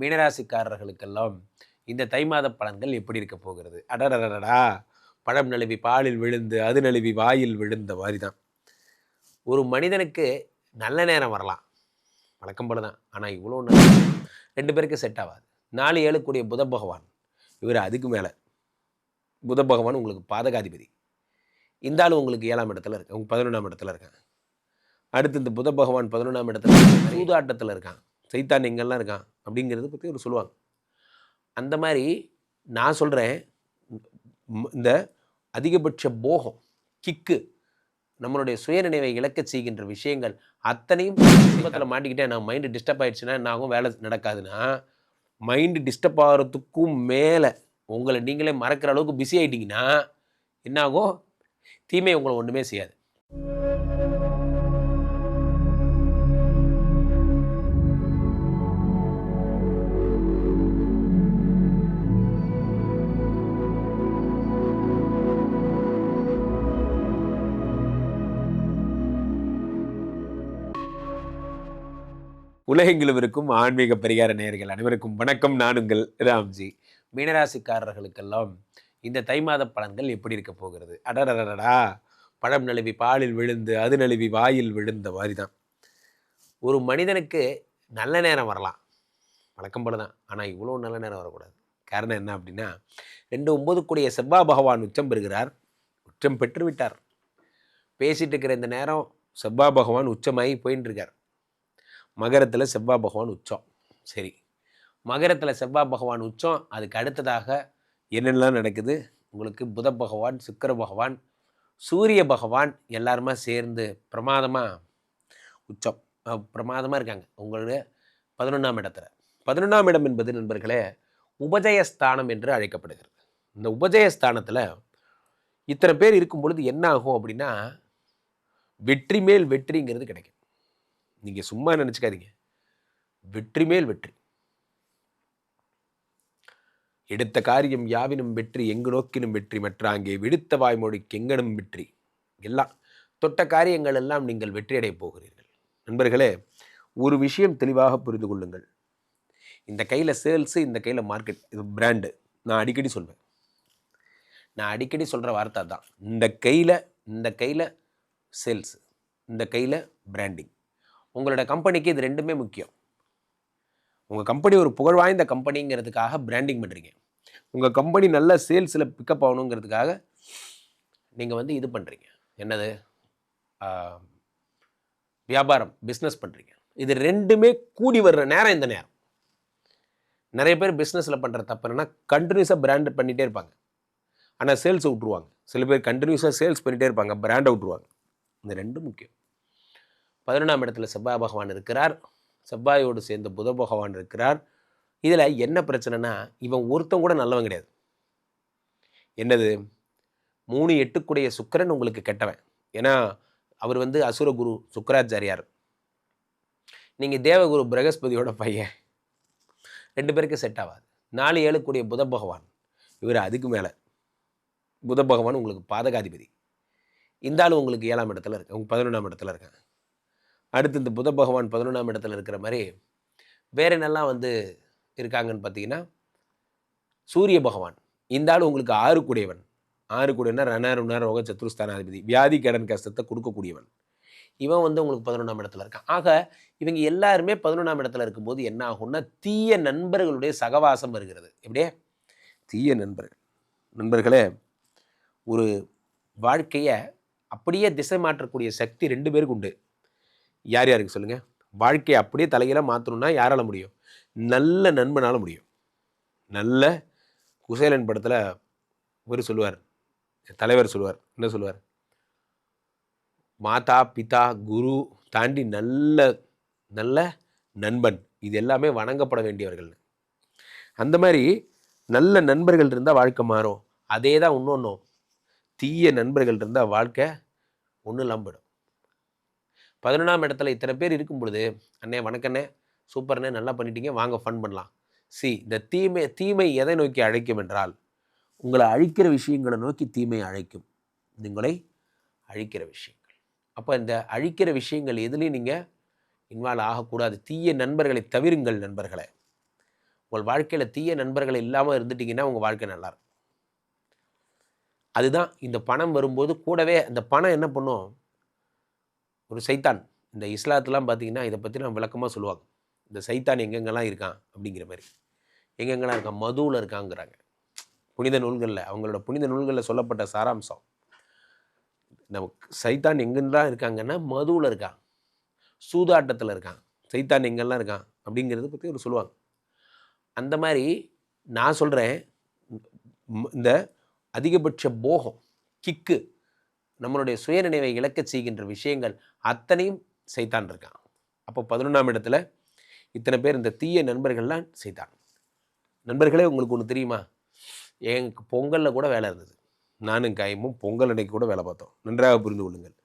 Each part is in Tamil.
மீனராசிக்காரர்களுக்கெல்லாம் இந்த தை மாத பலன்கள் எப்படி இருக்க போகிறது? அடடடடா பழம் நழுவி பாலில் விழுந்து அது நழுவி வாயில் விழுந்த மாதிரி தான் ஒரு மனிதனுக்கு நல்ல நேரம் வரலாம். வழக்கம் போல தான். ஆனால் இவ்வளோ நல்ல ரெண்டு பேருக்கு செட் ஆகாது. நாலு ஏழு கூடிய புத பகவான். இவர் அதுக்கு மேலே. புத பகவான் உங்களுக்கு பாதகாதிபதி. இந்த ஆள் உங்களுக்கு ஏழாம் இடத்துல இருக்கு உங்க பதினொன்றாம் இடத்துல இருக்கான். அடுத்து இந்த புத பகவான் பதினொன்றாம் இடத்துல சூதாட்டத்தில் இருக்கான். சைத்தான் எங்கெல்லாம் இருக்கான் அப்படிங்கிறத பற்றி ஒரு சொல்லுவாங்க. அந்த மாதிரி நான் சொல்கிறேன் இந்த அதிகபட்ச போகம் கிக்கு நம்மளுடைய சுயநினைவை இழக்கச் செய்கின்ற விஷயங்கள் அத்தனையும் குடும்பத்தில் மாட்டிக்கிட்டே நான் மைண்டு டிஸ்டர்ப் ஆயிடுச்சுன்னா என்ன ஆகும் வேலை நடக்காதுன்னா மைண்டு டிஸ்டர்ப் ஆகிறதுக்கும் மேலே உங்களை நீங்களே மறக்கிற அளவுக்கு பிஸி ஆகிட்டீங்கன்னா என்ன ஆகும்? தீமை உங்களை ஒன்றுமே செய்யாது. உலகெங்கிலும் இருக்கும் ஆன்மீக பரிகார நேயர்கள் அனைவருக்கும் வணக்கம். நான் உங்கள் ராம்ஜி. மீனராசிக்காரர்களுக்கெல்லாம் இந்த தை மாத பலன்கள் எப்படி இருக்க போகிறது? அடடடடா பழம் நழுவி பாலில் விழுந்து அது நழுவி வாயில் விழுந்த மாதிரி தான் ஒரு மனிதனுக்கு நல்ல நேரம் வரலாம். வழக்கம் போல தான் ஆனால் இவ்வளோ நல்ல நேரம் வரக்கூடாது. காரணம் என்ன அப்படின்னா ரெண்டு ஒம்பது கூடிய செவ்வாய் பகவான் உச்சம் பெறுகிறார். உச்சம் பெற்றுவிட்டார். பேசிகிட்டு பேசிட்டு இருக்கிற இந்த நேரம் செவ்வாய் பகவான் உச்சமாகி போயின்னு இருக்கார் மகரத்தில் செவ்வாய் பகவான் உச்சம். சரி. மகரத்தில் செவ்வாய் பகவான் உச்சம் அதுக்கு அடுத்ததாக என்னெல்லாம் நடக்குது? உங்களுக்கு புத பகவான் சுக்கிர பகவான் சூரிய பகவான் எல்லாருமா சேர்ந்து பிரமாதமாக உச்சம். பிரமாதமாக இருக்காங்க. உங்களுடைய பதினொன்றாம் இடத்துல. பதினொன்றாம் இடம் என்பது நண்பர்களே உபஜயஸ்தானம் என்று அழைக்கப்படுகிறது. இந்த உபஜயஸ்தானத்தில் இத்தனை பேர் இருக்கும் பொழுது என்ன ஆகும் அப்படின்னா வெற்றி மேல் வெற்றிங்கிறது கிடைக்கும். நீங்கள் சும்மா நினச்சிக்காதீங்க. வெற்றி மேல் வெற்றி. எடுத்த காரியம் யாவினும் வெற்றி எங்கு நோக்கினும் வெற்றி மற்றாங்கே விடுத்த வாய்மொழிக்கு எங்கனும் வெற்றி. எல்லாம் தொட்ட காரியங்கள் எல்லாம் நீங்கள் வெற்றியடைய போகிறீர்கள். நண்பர்களே ஒரு விஷயம் தெளிவாக புரிந்து கொள்ளுங்கள். இந்த கையில் சேல்ஸு இந்த கையில் மார்க்கெட் இது பிராண்டு. நான் அடிக்கடி சொல்வேன். நான் அடிக்கடி சொல்கிற வார்த்தை தான் இந்த கையில் இந்த கையில் சேல்ஸு இந்த கையில் பிராண்டிங். உங்களோட கம்பெனிக்கு இது ரெண்டுமே முக்கியம். உங்கள் கம்பெனி ஒரு புகழ் வாய்ந்த கம்பெனிங்கிறதுக்காக பிராண்டிங் பண்ணுறீங்க உங்கள் கம்பெனி நல்ல சேல்ஸில் பிக்கப் ஆகணுங்கிறதுக்காக நீங்கள் வந்து இது பண்ணுறீங்க என்னது? வியாபாரம் பிஸ்னஸ் பண்ணுறீங்க இது ரெண்டுமே கூடி வர்ற நேரம் இந்த நேரம். நிறைய பேர் பிஸ்னஸில் பண்ணுற தப்பு என்னென்னா கண்டினியூஸாக பிராண்ட் பண்ணிகிட்டே இருப்பாங்க. ஆனால் சேல்ஸை விட்ருவாங்க சில பேர் கண்டினியூஸாக சேல்ஸ் பண்ணிகிட்டே இருப்பாங்க பிராண்டை விட்ருவாங்க இந்த ரெண்டும் முக்கியம். பதினொன்றாம் இடத்துல செவ்வாய் பகவான் இருக்கிறார். செவ்வாயோடு சேர்ந்த புத பகவான் இருக்கிறார். இதில் என்ன பிரச்சனைனா இவன் ஒருத்தன் கூட நல்லவன் கிடையாது. என்னது? மூணு எட்டுக்குடைய சுக்கிரன் உங்களுக்கு கெட்டவன். ஏன்னா அவர் வந்து அசுரகுரு சுக்கராச்சாரியார். நீங்கள் தேவகுரு பிரகஸ்பதியோட பையன். ரெண்டு பேருக்கு செட் ஆகாது நாலு ஏழு கூடிய புத பகவான். இவர் அதுக்கு மேலே. புத பகவான் உங்களுக்கு பாதகாதிபதி. இந்த ஆள் உங்களுக்கு ஏழாம் இடத்துல இருக்கு உங்கள் பதினொன்றாம் இடத்துல இருக்காங்க அடுத்து இந்த புத பகவான் பதினொன்றாம் இடத்துல இருக்கிற மாதிரி வேற என்னெல்லாம் வந்து இருக்காங்கன்னு பார்த்தீங்கன்னா சூரிய பகவான். இந்த ஆள் உங்களுக்கு ஆறு கூடையவன். ஆறு கூடியவனா ரணருணர் ரோக சத்ருஸ்தானாதிபதி. வியாதி கடன் கஷ்டத்தை கொடுக்கக்கூடியவன். இவன் வந்து உங்களுக்கு பதினொன்றாம் இடத்துல இருக்கான். ஆக இவங்க எல்லாருமே பதினொன்றாம் இடத்துல இருக்கும்போது என்ன ஆகும்னா தீய நண்பர்களுடைய சகவாசம் வருகிறது. எப்படியே? தீய நண்பர்கள். நண்பர்களே ஒரு வாழ்க்கையை அப்படியே திசை மாற்றக்கூடிய சக்தி ரெண்டு பேருக்கு உண்டு. யார் யாருக்கு சொல்லுங்கள் வாழ்க்கையை அப்படியே தலையில மாற்றணும்னா யாரால முடியும்? நல்ல நண்பனால முடியும். நல்ல குசேலன் படத்தில் இவர் சொல்லுவார். தலைவர் சொல்லுவார். என்ன சொல்லுவார்? மாதா பிதா குரு தாண்டி நல்ல நல்ல நண்பன். இது எல்லாமே வணங்கப்பட வேண்டியவர்கள். அந்த மாதிரி நல்ல நண்பர்கள் இருந்தால் வாழ்க்கை மாறும். அதே தான் இன்னொன்றும் தீய நண்பர்கள் இருந்தால் வாழ்க்கை ஒன்றும் இல்லாம போயிடும். பதினொன்றாம் இடத்துல இத்தனை பேர் இருக்கும் பொழுது அண்ணே வணக்கண்ணே சூப்பர்ண்ணே நல்லா பண்ணிட்டீங்க வாங்க ஃபன் பண்ணலாம். சி இந்த தீமை தீமை எதை நோக்கி அழைக்கும் என்றால் உங்களை அழிக்கிற விஷயங்களை நோக்கி தீமை அழைக்கும். உங்களை அழிக்கிற விஷயங்கள். அப்போ இந்த அழிக்கிற விஷயங்கள் எதுலேயும் நீங்கள் இன்வால்வ் ஆகக்கூடாது. தீய நண்பர்களை தவிருங்கள் நண்பர்களை. உங்கள் வாழ்க்கையில் தீய நண்பர்கள் இல்லாமல் இருந்துட்டீங்கன்னா உங்கள் வாழ்க்கை நல்லாயிருக்கும். அதுதான் இந்த பணம் வரும்போது கூடவே அந்த பணம் என்ன பண்ணும்? ஒரு சைத்தான். இந்த இஸ்லாத்துலாம் பார்த்தீங்கன்னா இதை பற்றி நான் விளக்கமாக சொல்லுவாங்க. இந்த சைத்தான் எங்கெங்கெல்லாம் இருக்கான் அப்படிங்கிற மாதிரி. எங்கெங்கெல்லாம் இருக்கான்? மதுவில் இருக்காங்கிறாங்க. புனித நூல்களில் அவங்களோட புனித நூல்களில் சொல்லப்பட்ட சாராம்சம். நமக்கு சைத்தான் எங்கெல்லாம் இருக்காங்கன்னா மதுவில் இருக்கான். சூதாட்டத்தில் இருக்கான். சைத்தான் எங்கெல்லாம் இருக்கான் அப்படிங்கிறத பற்றி ஒரு சொல்லுவாங்க. அந்த மாதிரி நான் சொல்கிறேன் இந்த அதிகபட்ச போகம் கிக்கு நம்மளுடைய சுயநினைவை இழக்கச் செய்கின்ற விஷயங்கள் அத்தனையும் செய்தான் இருக்கான். அப்போ பதினொன்றாம் இடத்துல இத்தனை பேர் இந்த தீய நண்பர்கள்லாம் செய்தான் நண்பர்களே உங்களுக்கு ஒன்று தெரியுமா? எனக்கு பொங்கலில் கூட வேலை இருந்தது. நானும் காயமும் பொங்கல் அன்னைக்கு கூட வேலை பார்த்தோம். நன்றாக புரிந்து கொள்ளுங்கள்.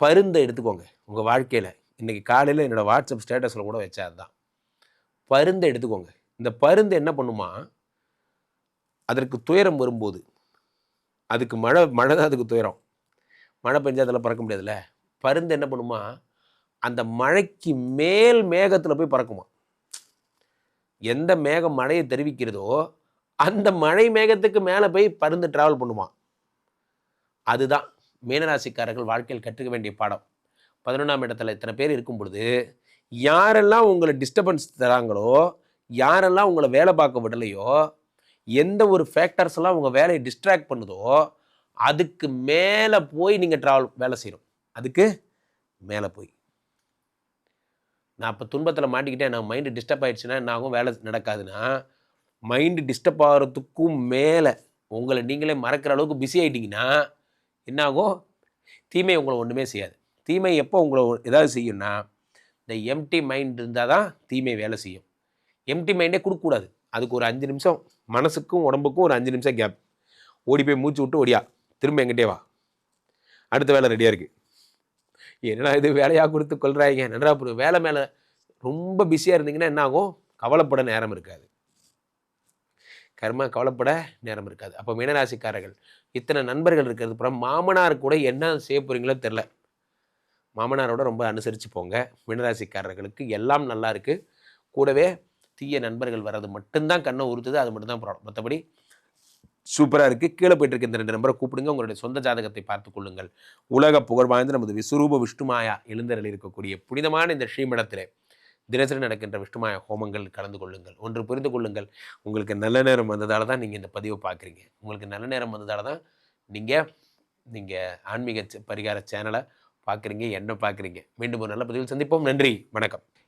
பருந்தை எடுத்துக்கோங்க. உங்கள் வாழ்க்கையில் இன்றைக்கி காலையில் என்னோடய வாட்ஸ்அப் ஸ்டேட்டஸில் கூட வச்சா அதுதான். பருந்தை எடுத்துக்கோங்க. இந்த பருந்து என்ன பண்ணுமா? அதற்கு துயரம் வரும்போது அதுக்கு மழை மழை தான் அதுக்கு துயரம். மழை பெஞ்சா அதில் பறக்க முடியாதுல்ல? பருந்து என்ன பண்ணுமா? அந்த மழைக்கு மேல் மேகத்தில் போய் பறக்குமா? எந்த மேகம் மழையை தெரிவிக்கிறதோ அந்த மழை மேகத்துக்கு மேலே போய் பருந்து ட்ராவல் பண்ணுமா? அதுதான் மீனராசிக்காரர்கள் வாழ்க்கையில் கற்றுக்க வேண்டிய பாடம். பதினொன்றாம் இடத்துல இத்தனை பேர் இருக்கும் பொழுது யாரெல்லாம் உங்களை டிஸ்டர்பன்ஸ் தராங்களோ யாரெல்லாம் உங்களை வேலை பார்க்க விடலையோ எந்த ஒரு ஃபேக்டர்ஸ் எல்லாம் உங்கள் வேலையை டிஸ்ட்ராக்ட் பண்ணுதோ அதுக்கு மேலே போய் நீங்கள் ட்ராவல் வேலை செய்யணும். அதுக்கு மேலே போய். நான் இப்போ துன்பத்தில் மாட்டிக்கிட்டேன். நான் மைண்டு டிஸ்டர்ப் ஆகிடுச்சுன்னா என்ன ஆகும்? வேலை நடக்காதுன்னா மைண்டு டிஸ்டர்ப் ஆகிறதுக்கும் மேலே உங்களை நீங்களே மறக்கிற அளவுக்கு பிஸி ஆகிட்டிங்கன்னா என்னாகும் தீமை உங்களை ஒன்றுமே செய்யாது. தீமை எப்போ உங்களை ஏதாவது செய்யும்னா இந்த எம்டி மைண்ட் இருந்தால் தான் தீமை வேலை செய்யும். எம்டி மைண்டே கொடுக்கக்கூடாது. அதுக்கு ஒரு அஞ்சு நிமிஷம் மனசுக்கும் உடம்புக்கும் ஒரு அஞ்சு நிமிஷம் கேப் ஓடி போய் மூச்சு விட்டு ஓடியா. திரும்ப எங்கிட்டே வா. அடுத்த வேலை ரெடியாக இருக்குது என்னடா இது வேலையாக கொடுத்து கொள்றாங்க என்னடா அப்புறம் வேலை மேலே ரொம்ப பிஸியாக இருந்தீங்கன்னா என்ன ஆகும்? கவலைப்பட நேரம் இருக்காது. கர்மா கவலைப்பட நேரம் இருக்காது. அப்போ மீனராசிக்காரர்கள் இத்தனை நண்பர்கள் இருக்கிறது அப்புறம் மாமனார் கூட என்ன செய்ய போகிறீங்களோ தெரில மாமனாரோட ரொம்ப அனுசரித்து போங்க. மீனராசிக்காரர்களுக்கு எல்லாம் நல்லா இருக்குது கூடவே தீய நண்பர்கள் வர்றது மட்டும்தான் கண்ணை உறுத்துது அது மட்டும்தான் ப்ராப்ளம் மற்றபடி சூப்பராக இருக்குது கீழே போயிட்டு இருக்க இந்த ரெண்டு நம்பரை கூப்பிடுங்க. உங்களுடைய சொந்த ஜாதகத்தை பார்த்து கொள்ளுங்கள். உலக புகழ் வாய்ந்த நமது விஸ்வரூப விஷ்ணுமாயா எழுந்தரில் இருக்கக்கூடிய புனிதமான இந்த ஸ்ரீமடத்திலே தினசரி நடக்கின்ற விஷ்ணுமாயா ஹோமங்கள் கலந்து கொள்ளுங்கள். ஒன்று புரிந்து கொள்ளுங்கள். உங்களுக்கு நல்ல நேரம் வந்ததால் தான் நீங்கள் இந்த பதிவை பார்க்குறீங்க. உங்களுக்கு நல்ல நேரம் வந்ததால் தான் நீங்கள் நீங்கள் ஆன்மீக பரிகார சேனலை பார்க்குறீங்க என்ன பார்க்குறீங்க. மீண்டும் ஒரு நல்ல பதிவில் சந்திப்போம். நன்றி. வணக்கம்.